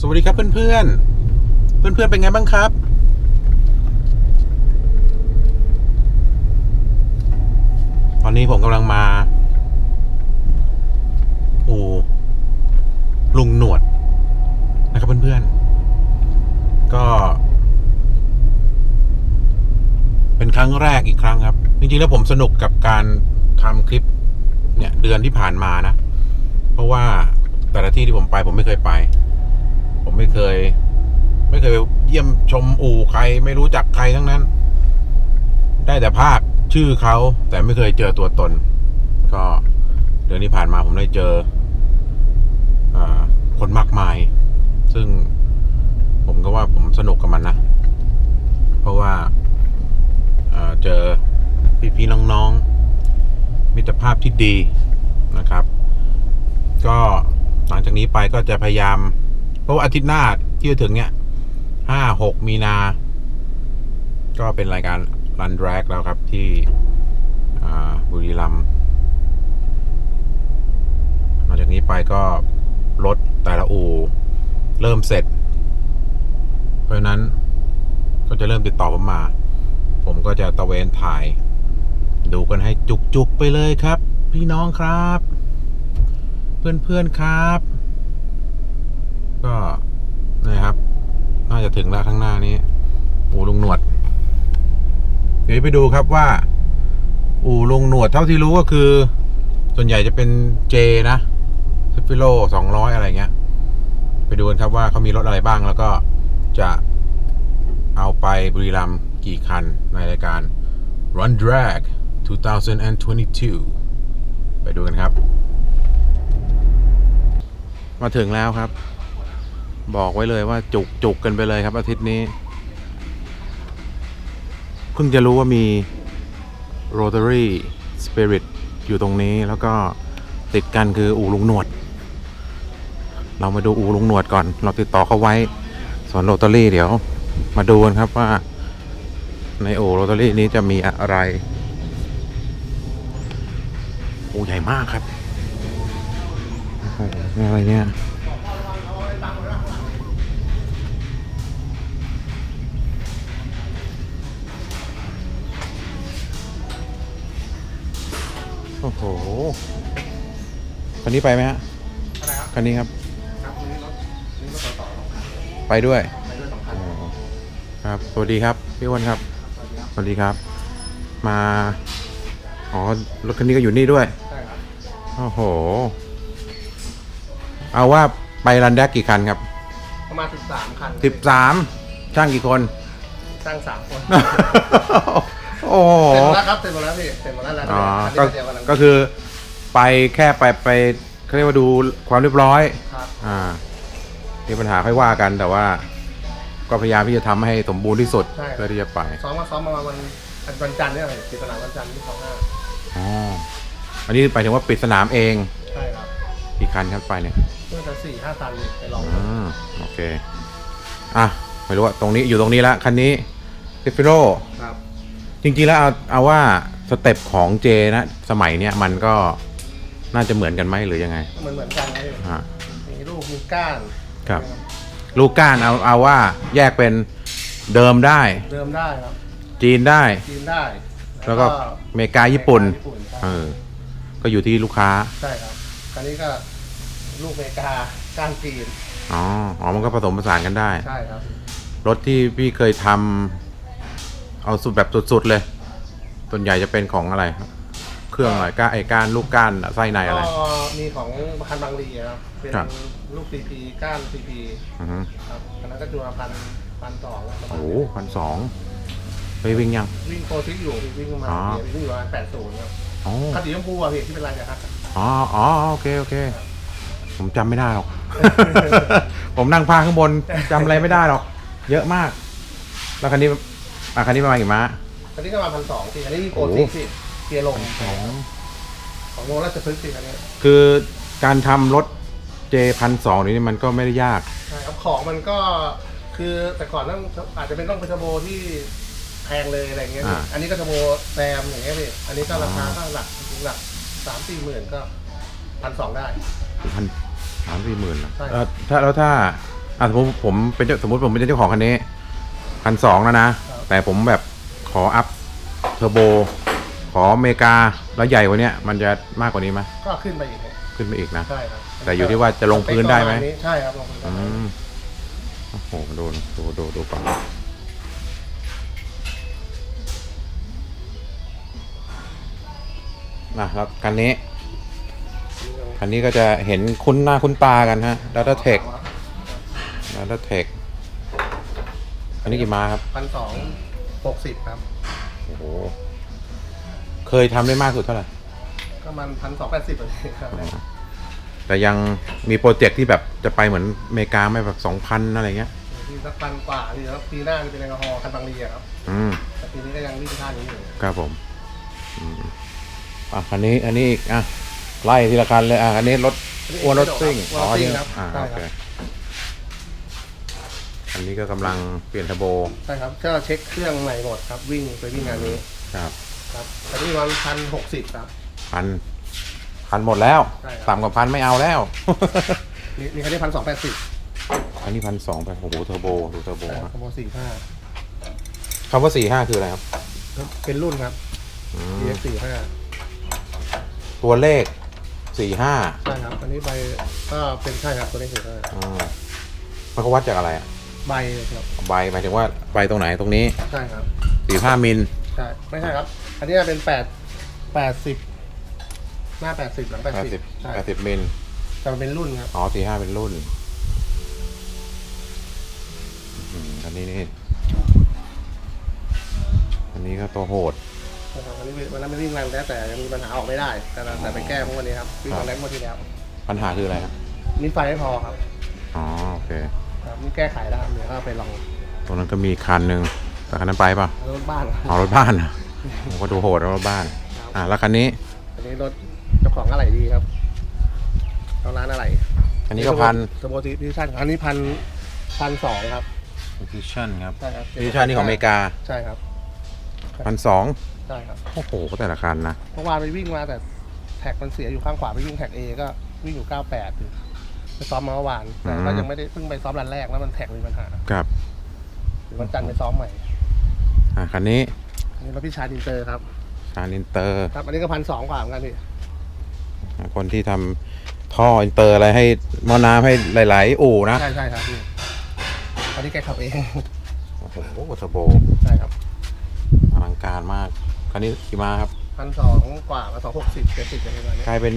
สวัสดีครับเพื่อนๆเพื่อนๆเป็นไงบ้างครับ ตอนนี้ผมกำลังมาอูลุงหนวดนะครับเพื่อนๆก็ เป็นครั้งแรกอีกครั้งครับ จริงๆแล้วผมสนุกกับการทำคลิป เนี่ย เดือนที่ผ่านมานะ เพราะว่าแต่ละที่ที่ผมไปผมไม่เคยไป ผมไม่เคย ไม่เคยเยี่ยมชมอู่ใคร ไม่รู้จักใครทั้งนั้น ได้แต่ภาคชื่อเขาแต่ไม่เคยเจอตัวตน ก็เดือนที่ผ่านมาผมได้เจออคนมากมาย ซึ่งผมก็ว่าผมสนุกกับมันนะ เพราะว่าอ่าเจอพี่ๆน้องๆ มิตรภาพที่ดีนะครับ ก็หลังจากนี้ไปก็จะพยายาม เพราะอาทิตย์หน้าที่จะถึงเนี่ยห้าหกมีนา ก็เป็นรายการรันแรกแล้วครับที่บุรีรัมย์หลังจากนี้ไปก็รถแต่ละอู่เริ่มเสร็จ เพราะฉะนั้นก็จะเริ่มติดต่อผมมา ผมก็จะตะเวนถ่าย ดูกันให้จุกๆไปเลยครับ พี่น้องครับ เพื่อนๆครับ ก็นะครับ น่าจะถึงแล้วข้างหน้านี้ อู่ลุงหนวด เดี๋ยวไปดูครับว่า อู่ลุงหนวดเท่าที่รู้ก็คือ ส่วนใหญ่จะเป็นเจนะซิฟิโลสองร้อยอะไรเงี้ย ไปดูกันครับว่าเขามีรถอะไรบ้างแล้วก็จะเอาไปบุรีรัมย์กี่คันในรายการ Run Drag 2022 ไปดูกันครับ มาถึงแล้วครับ บอกไว้เลยว่าจุกจุกกันไปเลยครับ อาทิตย์นี้ เพิ่งจะรู้ว่ามี Rotary Spirit อยู่ตรงนี้แล้วก็ติดกันคืออู่ลุงหนวด เรามาดูอู่ลุงหนวดก่อน เราติดต่อเขาไว้ ส่วนโรตารี่เดี๋ยว มาดูกันครับว่า ในอู่โรตารี่นี้จะมีอะไรอู่ใหญ่มากครับอะไรเนี่ย อ้โห คันนี้ไปไหมฮะ อะไรครับคันนี้ครับ ครับนี่รถนี่รถต่อต่อไปด้วย ไปด้วยสองคันอ๋อครับ สวัสดีครับ พี่อ้วนครับ สวัสดีครับสวัสดีครับ มา อ๋อ รถคันนี้ก็อยู่นี่ด้วย ใช่ครับโอ้โห เอาว่าไปรันแดกกี่คันครับประมาณสิบสามคันสิบสามช่างกี่คนสร้างสามคน โอ้โห เสร็จหมดแล้วครับเสร็จหมดแล้วพี่เสร็จหมดแล้วนะอ๋อคัก็นเดียวกันก็คือไปแค่ไปไปเขาเรียกว่าดูความเรียบร้อย ครับอ่ามีปัญหาค่อยว่ากันแต่ว่า ก็พยายามที่จะทำให้สมบูรณ์ที่สุดเพื่อที่จะไปซ้อมมาซ้อมมาวันวันจันทร์เนี่ยเลยปิดสนามวันจันทร์ที่สองห้าอ๋ออันนี้ไปถึงว่าปิดสนามเองใช่ครับกี่คันครับไปเนี่ยเพื่อจะสี่ห้าคันไปลองอืมโอเค อะไม่รู้ว่าตรงนี้อยู่ตรงนี้ละคันนี้ซิฟิโร ครับ จริงๆแล้วเอาเอาว่าสเต็ปของเจนะสมัยเนี้ยมันก็น่าจะเหมือนกันไหมหรือยังไงเหมือนเหมือนกันนะพี่อ่ามีลูกมีก้านครับ ลูกก้านเอาเอาว่าแยกเป็นเดิมได้ เดิมได้ครับจีนได้จีนได้แล้วก็อเมริกาญี่ปุ่นญี่ปุ่นครับเออก็อยู่ที่ลูกค้าใช่ครับคันนี้ก็ลูกอเมริกาก้านจีนอ๋ออ๋อมันก็ผสมผสานกันได้ ใช่ครับ รถที่พี่เคยทำ เอาสุดแบบสุดๆเลย ส่วนใหญ่จะเป็นของอะไรครับเครื่องอะไรก้านไอ้ก้านลูกก้านไส้ในอะไร ก็มีของพันบางรีครับเป็นครับ ลูกซีพีก้านซีพีอือฮึครับอันนั้นก็จูมาพันพันสองโอ้พันสองไปวิ่งยัง วิ่งโปรซิกอยู่พี่วิ่งประมาณอ๋อ เดี๋ยววิ่งอยู่ประมาณแปดศูนย์ครับอ๋อคันสีชมพูอะพี่ที่เป็นลายเนี่ยครับอ๋ออ๋อโอเคโอเค ผมจำไม่ได้หรอก ผมนั่งพาข้างบนจำอะไรไม่ได้หรอก เยอะมาก แล้วคันนี้ อะคันนี้ประมาณกี่ม้าคันนี้ก็มาพันสองพี่อันนี้มีโปรโอ้ซิกพี่เกียร์ลงสองของโมราชพฤกษ์พี่คันนี้คือการทำรถเจพันสองนี่มันก็ไม่ได้ยาก ใช่ครับของมันก็คือแต่ก่อนต้องอาจจะเป็นต้องเป็นเทอร์โบที่แพงเลยอะไรเงี้ยพี่อ่า อันนี้ก็เทอร์โบแซมอย่างเงี้ยพี่อันนี้ก็ราคาก็หลักหลักสามสี่หมื่นก็พันสองได้ พันสามสี่หมื่นนะใช่ เอ่อถ้าแล้วถ้าอะสมมติผมเป็นเจ้าสมมติผมเป็นเจ้าของคันนี้พันสองแล้วนะครับ แต่ผมแบบขออัพเทอร์โบ ขออเมริกาแล้วใหญ่กว่าเนี้ยมันจะมากกว่านี้ไหมก็ขึ้นไปอีกครับขึ้นไปอีกนะ ใช่ครับแต่อยู่ที่ว่าจะลงพื้นได้ไหมประาณนี้ใช่ครับลงพื้นได้อืมโอ้โหดูดูดูดูก่อนนะครับคันนี้คันนี้ก็จะเห็นคุ้นหน้าคุ้นตากันฮะดัตเทคดัตเทค อันนี้กี่ม้าครับ พันสองหกสิบครับ โอ้โห เคยทำได้มากสุดเท่าไหร่ ก็มันพันสองแปดสิบครับ แต่ยังมีโปรเจกต์ที่แบบจะไปเหมือนอเมริกาไหม่แบบสองพันอะไรเงี้ย ที่สักพันกว่าที่แล้วปีหน้าจะเป็นแอลกอฮอล์คันบางรีอะครับ อืม แต่ปีนี้ก็ยังวิ่งท่านี้อยู่ครับผมอืมอะคันนี้ อันนี้อีก อะ ไล่ทีละคันเลย อะ อันนี้รถอ้วนรถซิ่งวอลซิ่งนี่ครับอ่าใช่โอคเค รับ อันนี้ก็กำลังเปลี่ยนเทอร์โบใช่ครับก็เช็คเครื่องใหม่หมดครับ วิ่งไปวิ่งงานนี้ ครับครับอันนี้วันพันหกสิบครับ พันพันหมดแล้วใช่ครับ ต่ำกว่าพันไม่เอาแล้ว นี่นี่คันนี้พันสองแปดสิบอันนี้พันสองไปโอ้โหเทอร์โบดูเทอร์โบแต่ฮะขโมยสี่ห้าคำว่าสี่ห้าคืออะไรครับเป็นรุ่นครับ อืม EX สี่ห้าตัวเลขสี่ห้าใช่ครับอันนี้ใบก็เป็นใช่ครับตัวนี้สี่ห้าอ่ามันก็วัดจากอะไรอะ ใบครับใบหมายถึงว่าใบตรงไหนตรงนี้ใช่ครับสี่ห้ามิลใช่ไม่ใช่ครับ อันนี้เป็นแปดแปดสิบหน้าแปดสิบหลังแปดแปดสิสิบบใช่แปดสิบมิลแต่มันเป็นรุ่นครับอ๋อสี่ห้าเป็นรุ่นอืมอันนี้นี่อันนี้ก็ตัวโหด นะครับอันนี้วันนั้นไม่วิ่งแรงแล้วแต่ยังมีปัญหาออกไม่ได้ แต่เราแต่ไปแก้พวกวันนี้ครับวิ่งครับแรงเมื่อที่แล้วปัญหาคืออะไรครับนี่ไฟไม่พอครับ อ๋อโอเค ครับนี่แก้ไขได้เดี๋ยวก็ไปลองตรงนั้นก็มีคันหนึ่งแต่คันนั้นไปป่ะเอารถบ้านเอารถบ้านนะผมก็ดูโหดเอารถบ้านอ่าแล้วคันนี้อันนี้รถเจ้าของอะไรดีครับเอาร้านอะไรอันนี้ก็พันสโมติพิชั่นอันนี้พันพันสองครับ Edition ครับใช่ครับ Edition นี่ของอเมริกาใช่ครับพันสองใช่ครับโอ้โหแต่ละคันนะ เมื่อวานไปวิ่งมาแต่แท็กมันเสียอยู่ข้างขวาไปวิ่งแท็กเอก็วิ่งอยู่98อยู่ ไปซ้อมมาเมื่อวานแต่ก็ยังไม่ได้เพิ่งไปซ้อมรันแรกแล้วมันแท็กมีปัญหาครับเดี๋ยววันจันทร์ไปซ้อมใหม่อ่าคันนี้อันนี้รถพี่ชายดินเตอร์ครับชานินเตอร์ครับอันนี้ก็พันสองกว่าเหมือนกันพี่คนที่ทำท่ออินเตอร์อะไรให้หม้อน้ำให้หลาย ๆ อู่นะใช่ใช่ครับพี่อันนี้แกขับเองโอ้โหเทอร์โบใช่ครับอลังการมากคันนี้กี่ม้าครับพันสองกว่ามาสองหกสิบเจ็ดสิบอะไรประมาณนี้กลายเป็น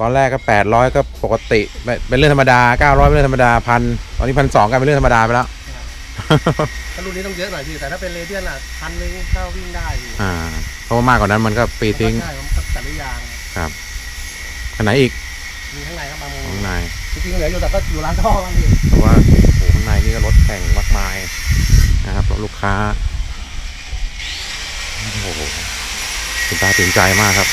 ตอนแรกก็ 800 ก็ปกติไม่เป็นเรื่องธรรมดา 900เป็นเรื่องธรรมดาพันตอนนี้พันสองกลายเป็นเรื่องธรรมดาไปแล้วถ้ารุ่นนี้ต้องเยอะหน่อยพี่แต่ถ้าเป็นเรเดียนอะพันหนึงก็วิ่งได้พี่อ่าเพราะว่ามากกว่านั้นมันก็ปีทิ้งใช่ผมขับจักรยานครับคันไหนอีกมีข้างในครับบางมุมข้างในจริงๆเหลืออยู่แต่ก็อยู่ร้านท่อบ้างพี่แต่ว่าโอ้โหข้างในนี่ก็รถแข่งมากมายนะครับรถลูกค้าโอ้โหตื่นตาตื่นใจมากครับ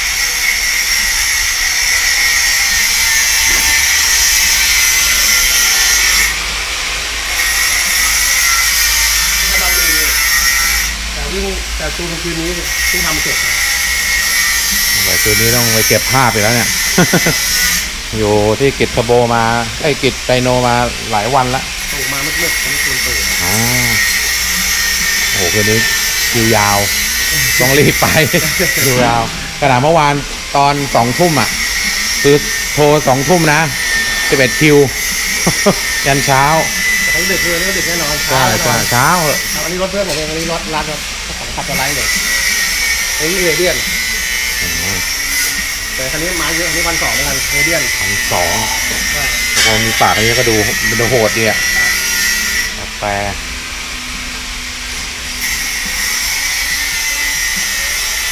ถ้าบางมุมนี่แต่วิ่งแต่ตูนคืนนี้ที่ทำเสร็จนะไว้ตัวนี้ต้องไปเก็บภาพอีกแล้วเนี่ย อยู่ที่กิจทโบมาไอ้ยกิจไดโนมาหลายวันละตกมามืดๆผมตูนตื่นอ๋อโอ้โหคืนนี้คิวยาว ต้องรีบไปคิวยาวขนาดเมื่อวานตอนสองทุ่มอะ คือโทรสองทุ่มนะสิบเอ็ดคิว ยันเช้าแต่เขาดึกเลยนี่ดึกแน่นอนใช่ใช่เช้าเหอะครับอันนี้รถเพื่อนผมเองอันนี้รถรัดครับ ของขับสไลด์เลยอันนี้เรเดียนอืมแต่คันนี้ไม้เยอะอันนี้พันสองเหมือนกันเรเดียนพันสองใช่พอมีปากอันนี้ก็ดูมันดูโหดดีอะแต่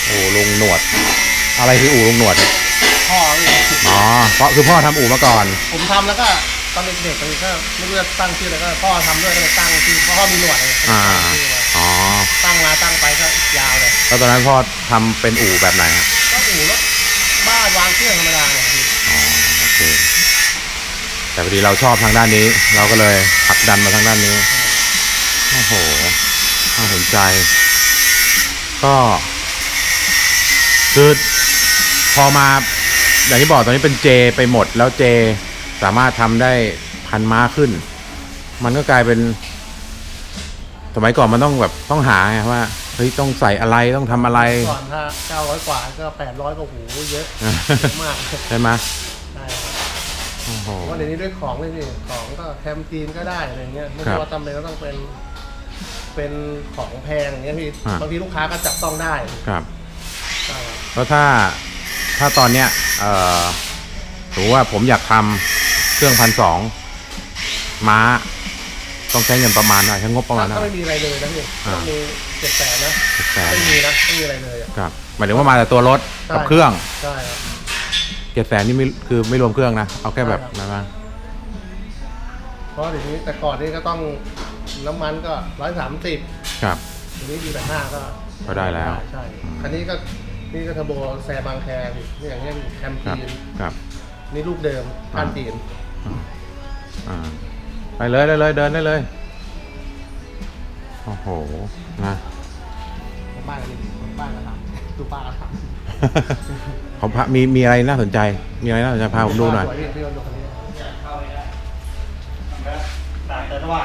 โอ้ลุงหนวด อะไรคืออู่ลุงหนวดพ่อนี่อ๋อเพราะคือพ่อทำอู่มาก่อน ผมทำแล้วก็ต อนเด็กๆมันก็ไม่รู้จะตั้งชื่ออะไรก็พ่อทำด้วยก็เลยตั้งชื่อเพราะพ่อมีหนวดเลยอ่า ตั้งชื่อมาอ๋อ ตั้งมาตั้งไปก็ยาวเลยแล้วตอนนั้นพ่อทำเป็นอู่แบบไหนฮะก็อู่รถบ้านวางเครื่องธรรมดาเนี่ยพี่อ๋อโอเค แต่พอดีเราชอบทางด้านนี้ เราก็เลยผลักดันมาทางด้านนี้ โอ้โหน่าสนใจ ก็คือพอมาอย่างที่บอกตอนนี้เป็นเจไปหมดแล้วเจ สามารถทำได้พันม้าขึ้น มันก็กลายเป็น สมัยก่อนมันต้องแบบต้องหาไงว่าเฮ้ยต้องใส่อะไรต้องทำอะไร ก่อนถ้าเก้าร้อยกว่าก็แปดร้อยก็โหเยอะเยอะมากใช่ไหมใช่ครับโอ้โหเพราะเดี๋ยวนี้ด้วยของเลยนี่ของก็แคมจีนก็ได้อะไรเงี้ยไม่ครัใช่บว่าจำเป็นก็ต้องเป็นเป็นของแพงอย่างเงี้ยพี่อ่าบางทีลูกค้าก็จับต้องได้ครับใช่ครับแล้วถ้าถ้าตอนเนี้ยเอ่อสมมติว่าผมอยากทำ เครื่องพันสองม้า ต้องใช้เงินประมาณเท่าไหร่ใช้งบประมาณเท่าถ้าไหร่ไม่มีอะไรเลยนะพี่อ่าต้องมีเจ็ดแสนนะแสนไม่มีนะไม่มีอะไรเลยอะ ครับหมายถึงว่ามาแต่ตัวรถกับใช่ เครื่องใช่ครับ เจ็ดแสนนี่ไม่คือไม่รวมเครื่องนะ เอาแค่แบบใช่ครับนะมาเพราะเดี๋ยวนี้แต่ก่อนนี่ก็ต้องน้ำมันก็ร้อยสามสิบครับเดี๋ยวนี้ดีแบบห้าก็ก็ได้แล้ว ใช่คันนี้ก็นี่ก็เทอร์โบแซบางแคร์พี่นี่อย่างเงี้ยมีแคมครับจีนครับ นี่รูปเดิมการจีนอ่า ไปเลยเลยเลยเดินได้เลย โอ้โห นะบ้านก็มีบ้านก็ทำดูป้าก็ทำเขาพามีมีอะไรน่าสนใจ มีอะไรน่าสนใจพาผมดูหน่อยสวพี่พี่ลองดูคันนี้ต่างแต่ว่า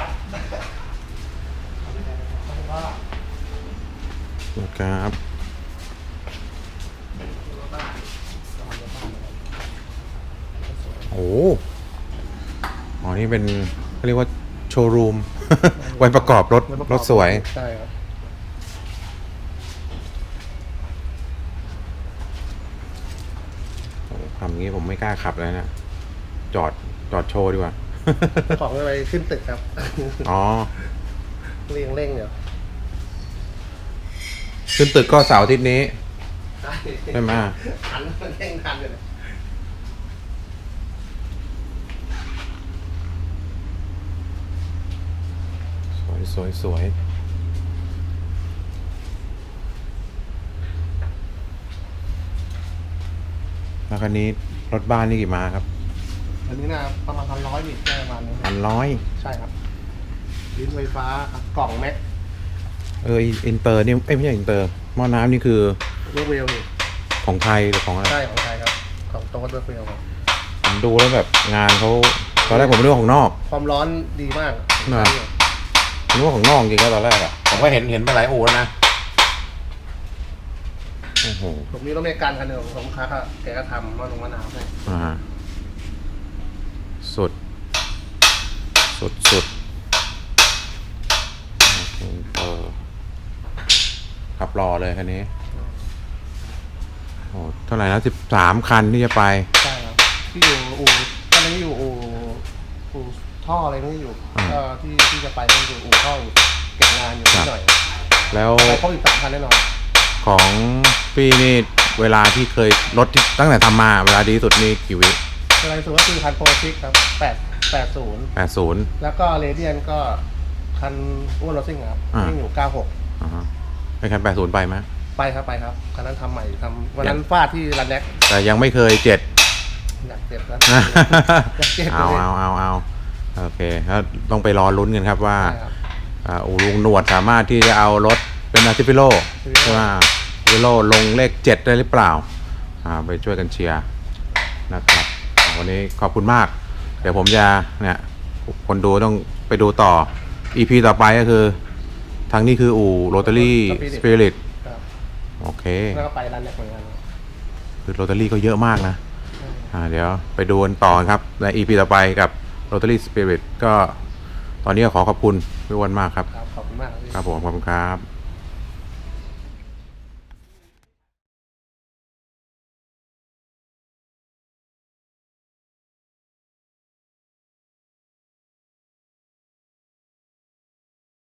ครับโอ้โห อ๋อ นี่เป็นเขาเรียกว่าโชว์รูม ไว้ประกอบรถรถสวย ใช่ครับโอ้โหทำงี้ผมไม่กล้าขับเลยนะ จอดจอดโชว์ดีกว่า ของอะไรขึ้นตึกครับ อ๋อ เร่งเร่งเดี๋ยวขึ้นตึกก็เสาร์อาทิตย์นี้ ใช่ไหมทันมันเร่งทันเลยนะ สวยสวยสวยแล้วคันนี้รถบ้านนี่กี่มาครับอันนี้นะประมาณพันร้อยมิลได้ประมาณนี้พันร้อยใช่ครับลิ้นไฟฟ้าครับกล่องแม็กเอออินเตอร์นี่เอ้ยไม่ใช่อินเตอร์หม้อน้ำนี่คือเวลเวลนี่ของไทยหรือของอะไรใช่ของไทยครับ ของโต๊ะเวลเวลครับผมดูแล้วแบบงานเขาตอนแรกผมนึกว่าของนอก ความร้อนดีมากน่ะผม นึกว่าของนอกจริงก็ตอนแรกอะผมก็เห็นเห็นไปหลายอู่แล้วนะโอ้โหผมมีรถเมกันคันหนึ่งผมค้าก็แกก็ทำมาลงมะนาวให้อ่าฮะสุด สุดสุดเออขับรอเลยคันนี้โอ้เท่าไหร่นะสิบสามคันที่จะไป ใช่ครับที่อยู่อู่ตอนนี้อยู่อู่อู่ ท่ออะไรนี่อยู่อ่าก็ที่ที่จะไปก็อยู่อู่ท่ออู่เก็บงานอยู่นิดหน่อยแล้วไปครบอีกสามคันแน่นอนของพี่นี่เวลาที่เคยรถที่ตั้งแต่ทำมาเวลาดีที่สุดนี่กี่วิอะไรสุดก็คือคันโปรซิกครับแปดแปดศูนย์แปดศูนย์แล้วก็เรเดียนก็คันอ้วนรถซิ่งครับอ่าวิ่งอยู่เก้าหกอ่าฮะไปคันแปดศูนย์ไปไหมไปครับไปครับคันนั้นทำใหม่ทำวันนั้นฟาดที่รันแดกแต่ยังไม่เคยเจ็ดอยากเจ็บแล้วเจ็บเลยเอาเอาเอาเอา โอเคแล้วต้องไปรอลุ้นกันครับว่าใช่ครับ อ่าอูลุงหนวดสามารถที่จะเอารถเป็นอาทิฟิโล Artifiello ใช่ไหมอาทิฟิโลลงเลขเจ็ดได้หรือเปล่าอ่า ไปช่วยกันเชียร์นะครับวันนี้ขอบคุณมาก เดี๋ยวผมจะเนี่ยคนดูต้องไปดูต่อ EP ต่อไปก็คือ ทางนี้คืออู่โรตารี่สปิริตครับโอเค แล้วก็ไปรันแดกเหมือนกันคือโรตารี่ก็เยอะมากนะ อ่าเดี๋ยวไปดูกันต่อครับ ใน EP ต่อไปกับ Rotary Spirit ก็ตอนนี้ก็ขอขอบคุณพี่อ้วันมากครับ ครับ ขอบคุณมากครับพี่ ครับผมขอบคุณครับ